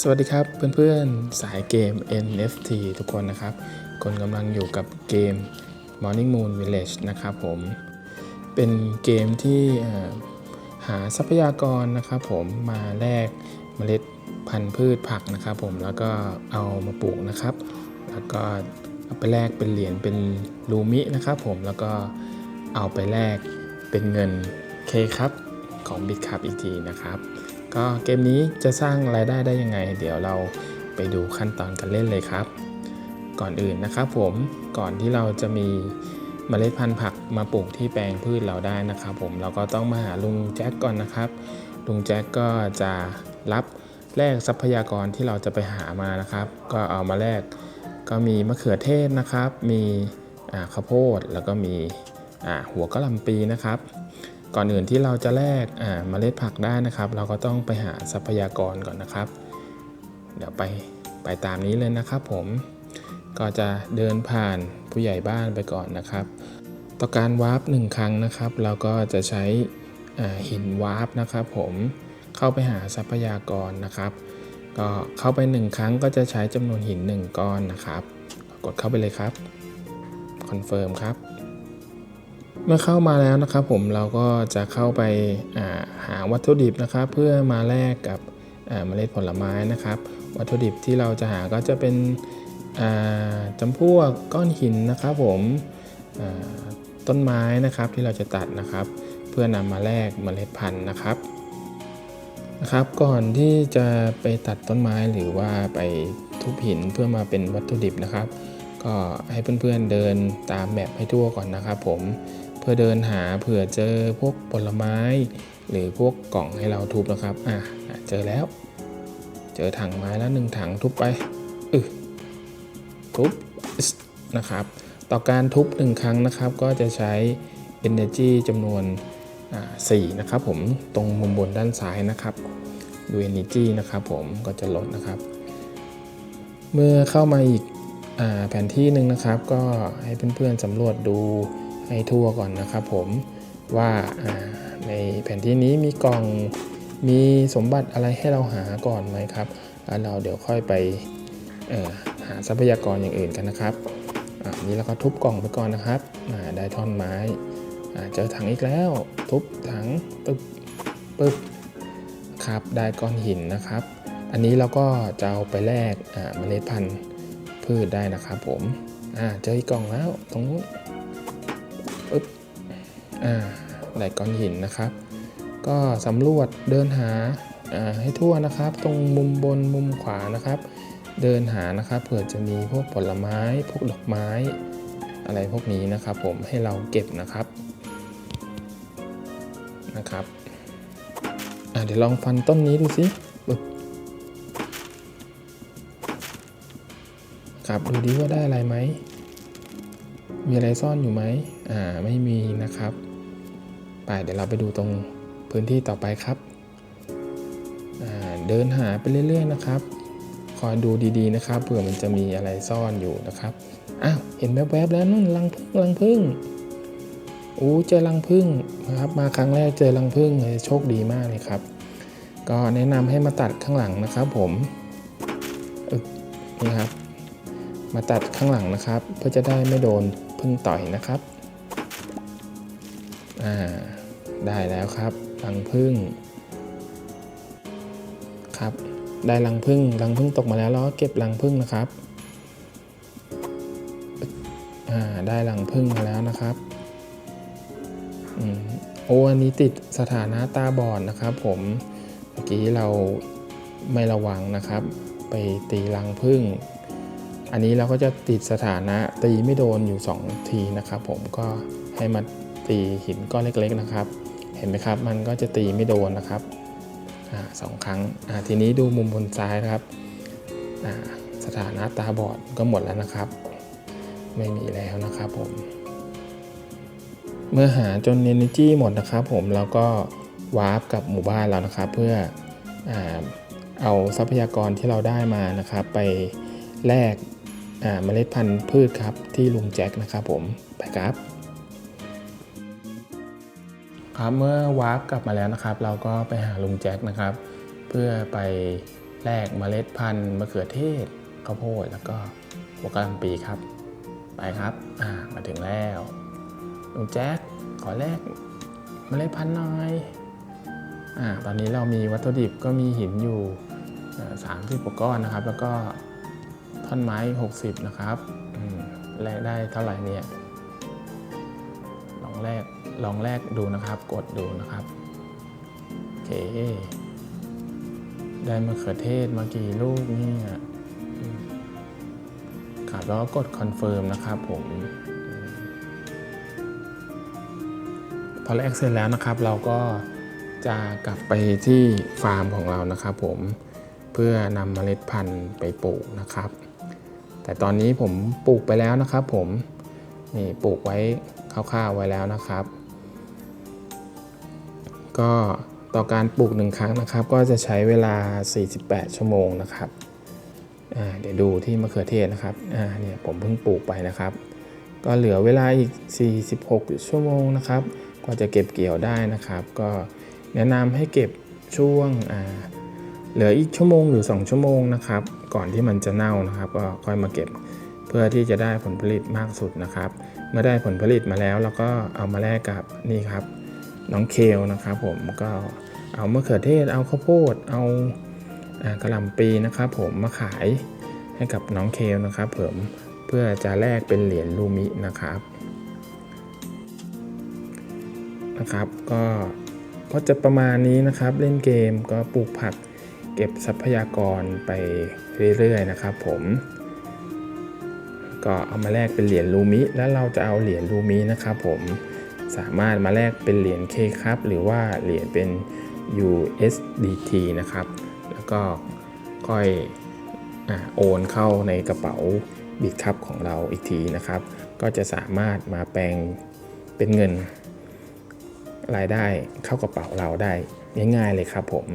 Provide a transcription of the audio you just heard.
สวัสดีครับเพื่อนๆ สายเกม NFT ทุกคนนะครับคนกำลังอยู่กับเกม Morning Moon Village นะครับผม เป็นเกมที่หาทรัพยากรนะครับผมมาแลกเมล็ดพันธุ์พืชผักนะครับผมแล้วก็เอามาปลูกนะครับ แล้วก็เอาไปแลกเป็นเหรียญเป็นลูมินะครับผมแล้วก็เอาไปแลกเป็นเงินเคครับ ของ b i t c u p อีกทีนะครับ ก็เกมนี้จะสร้างรายได้ได้ยังไง เดี๋ยวเราไปดูขั้นตอนการเล่นเลยครับ ก่อนอื่นนะครับผมก่อนที่เราจะมีเมล็ดพันธุ์ผักมาปลูกที่แปลงพืชเราได้นะครับผมเราก็ต้องมาหาลุงแจ็คก่อนนะครับ ลุงแจ็คก็จะรับแลกทรัพยากรที่เราจะไปหามานะครับ ก็เอามาแลกก็มีมะเขือเทศนะครับ มีข้าวโพดแล้วก็มีหัวกะหล่ำปีนะครับ ก่อนอื่นที่เราจะแลกเมล็ดผักได้นะครับ เราก็ต้องไปหาทรัพยากรก่อนนะครับ เดี๋ยวไปไปตามนี้เลยนะครับ ผมก็จะเดินผ่านผู้ใหญ่บ้านไปก่อนนะครับ ต่อการวาร์ปหนึ่งครั้งนะครับ เราก็จะใช้หินวาร์ปนะครับ ผมเข้าไปหาทรัพยากรนะครับ ก็เข้าไปหนึ่งครั้งก็จะใช้จำนวนหิน 1 ก้อนนะครับ กดเข้าไปเลยครับคอนเฟิร์มครับ เมื่อเข้ามาแล้วนะครับผมเราก็จะเข้าไปาหาวัตถุดิบนะครับ เพื่อมาแลกกับเมล็ดผลไม้นะครับ วัตถุดิบที่เราจะหาก็จะเป็นอ่าจำพวกก้อนหินนะครับผมต้นไม้นะครับที่เราจะตัดนะครับ เพื่อนำมาแลกเมล็ดพันธุ์นะครับนะครับ ก่อนที่จะไปตัดต้นไม้หรือว่าไปทุบหินเพื่อมาเป็นวัตถุดิบนะครับ ก็ให้เพื่อนๆเดินตามแมปให้ทั่วก่อนนะครับ ผม เพื่อเดินหาเผื่อเจอพวกผลไม้ หรือพวกกล่องให้เราทุบนะครับอะเจอแล้ว เจอถังไม้แล้วหนึ่งถังทุบไปอึทุบนะครับต่อการทุบหนึ่งครั้งนะครับ ก็จะใช้ energy จำนวนอ่า4นะครับผมตรงมุมบนด้านซ้ายนะครับดู energy นะครับผมก็จะลดนะครับ เมื่อเข้ามาอีกอแผนที่หนึ่งนะครับ ก็ให้เพื่อนๆสำรวจดู ให้ทั่วก่อนนะครับผมว่าในแผนที่นี้มีกล่องมีสมบัติอะไรให้เราหาก่อนไหมครับ แล้วเราเดี๋ยวค่อยไปหาทรัพยากรอย่างอื่นกันนะครับนี้เราก็ทุบกล่องไปก่อนนะครับ ได้ท่อนไม้เจอถังอีกแล้ว ทุบถังปึ๊บปึ๊บครับได้ก้อนหินนะครับ อันนี้เราก็จะเอาไปแลกเมล็ดพันธุ์พืชได้นะครับผมเจออีกกล่องแล้วตรงนู้น อ่าได้ก้อนหินนะครับ ก็สำรวจเดินหาให้ทั่วนะครับ ตรงมุมบนมุมขวานะครับ เดินหานะครับเผื่อจะมีพวกผลไม้ พวกดอกไม้ อะไรพวกนี้นะครับ ผมให้เราเก็บนะครับนะครับเดี๋ยวลองฟันต้นนี้ดูสิครับดูดิว่าได้อะไรไหมมีอะไรซ่อนอยู่ไหมอ่าไม่มีนะครับ ไปเดี๋ยวเราไปดูตรงพื้นที่ต่อไปครับ เดินหาไปเรื่อยๆนะครับ คอยดูดีๆนะครับเผื่อมันจะมีอะไรซ่อนอยู่นะครับอ้าวเห็นแวบๆแล้วนู่นรังพึ่งรังพึ่งโอ้เจอรังพึ่งนะครับ มาครั้งแรกเจอรังพึ่งเลยโชคดีมากเลยครับ ก็แนะนำให้มาตัดข้างหลังนะครับ ผมอึกนี่ครับ มาตัดข้างหลังนะครับ เพื่อจะได้ไม่โดนพึ่งต่อยนะครับ อ่าได้แล้วครับรังพึ่งครับได้รังพึ่งรังพึ่งตกมาแล้วเราก็เก็บรังพึ่งนะครับอ่าได้รังพึ่งมาแล้วนะครับอืมโอ้อันนี้ติดสถานะตาบอดนะครับผมเมื่อกี้เราไม่ระวังนะครับ ไปตีรังพึ่ง อันนี้เราก็จะติดสถานะตีไม่โดนอยู่ 2 ทีนะครับ ผมก็ให้มา ตีหินก้อนเล็กๆนะครับ เห็นไหมครับ มันก็จะตีไม่โดนนะครับอสองครั้งทีนี้ดูมุมบนซ้ายนะครับสถานะตาบอดก็หมดแล้วนะครับ ไม่มีแล้วนะครับผม เมื่อหาจน Energy หมดนะครับ ผมเราก็วาร์ปกับหมู่บ้านเรานะครับ เพื่ออเอาทรัพยากรที่เราได้มานะครับ ไปแลกเมล็ดพันธุ์พืชครับที่ลุงแจ็คนะครับผมไปครับ ครับเมื่อวาร์ปกลับมาแล้วนะครับ เราก็ไปหาลุงแจ็คนะครับ เพื่อไปแลกเมล็ดพันธุ์มะเขือเทศข้าวโพดแล้วก็หัวกะหล่ำปีครับ ไปครับอ่ามาถึงแล้วลุงแจ็คขอแลกเมล็ดพันธุ์หน่อยอ่าตอนนี้เรามีวัตถุดิบก็มีหินอยู่สามสิบกว่าก้อนนะครับ แล้วก็ท่อนไม้ 60 นะครับแลกได้เท่าไหร่เนี่ยลองแลก ลองแลกดูนะครับ กดดูนะครับโอเคได้มะเขือเทศมากี่ลูกนี่อืมครับแล้วก็กดคอนเฟิร์มนะครับผมอืมพอแลกเสร็จแล้วนะครับ เราก็จะกลับไปที่ฟาร์มของเรานะครับผมเพื่อนำเมล็ดพันธุ์ไปปลูกนะครับ แต่ตอนนี้ผมปลูกไปแล้วนะครับผมนี่ปลูกไว้คร่าวๆไว้แล้วนะครับ ก็ต่อการปลูกหนึ่งครั้งนะครับ ก็จะใช้เวลา 48 ชั่วโมงนะครับเดี๋ยวดูที่มะเขือเทศนะครับเนี่ยผมเพิ่งปลูกไปนะครับ ก็เหลือเวลาอีก 46 ชั่วโมงนะครับกว่าจะเก็บเกี่ยวได้นะครับ ก็แนะนำให้เก็บช่วงเหลืออีกชั่วโมงหรือ 2 ชั่วโมงนะครับ ก่อนที่มันจะเน่านะครับ ก็ค่อยมาเก็บเพื่อที่จะได้ผลผลิตมากสุดนะครับ เมื่อได้ผลผลิตมาแล้วเราก็เอามาแลกกับนี่ครับ น้องเคลนะครับผมก็เอามะเขือเทศ เอาข้าวโพด เอากระหล่ำปีนะครับผมมาขายให้กับน้องเคลนะครับผมเพื่อจะแลกเป็นเหรียญลูมินะครับนะครับ ก็ก็จะประมาณนี้นะครับเล่นเกมก็ปลูกผักเก็บทรัพยากรไปเรื่อยๆนะครับผมก็เอามาแลกเป็นเหรียญลูมิ แล้วเราจะเอาเหรียญลูมินะครับผม สามารถมาแลกเป็นเหรียญ K ครับหรือว่าเหรียญเป็น USDT นะครับ แล้วก็ค่อยอโอนเข้าในกระเป๋าบิตคัพของเราอีกทีนะครับ ก็จะสามารถมาแปลงเป็นเงินรายได้เข้ากระเป๋าเราได้ง่ายๆเลยครับผม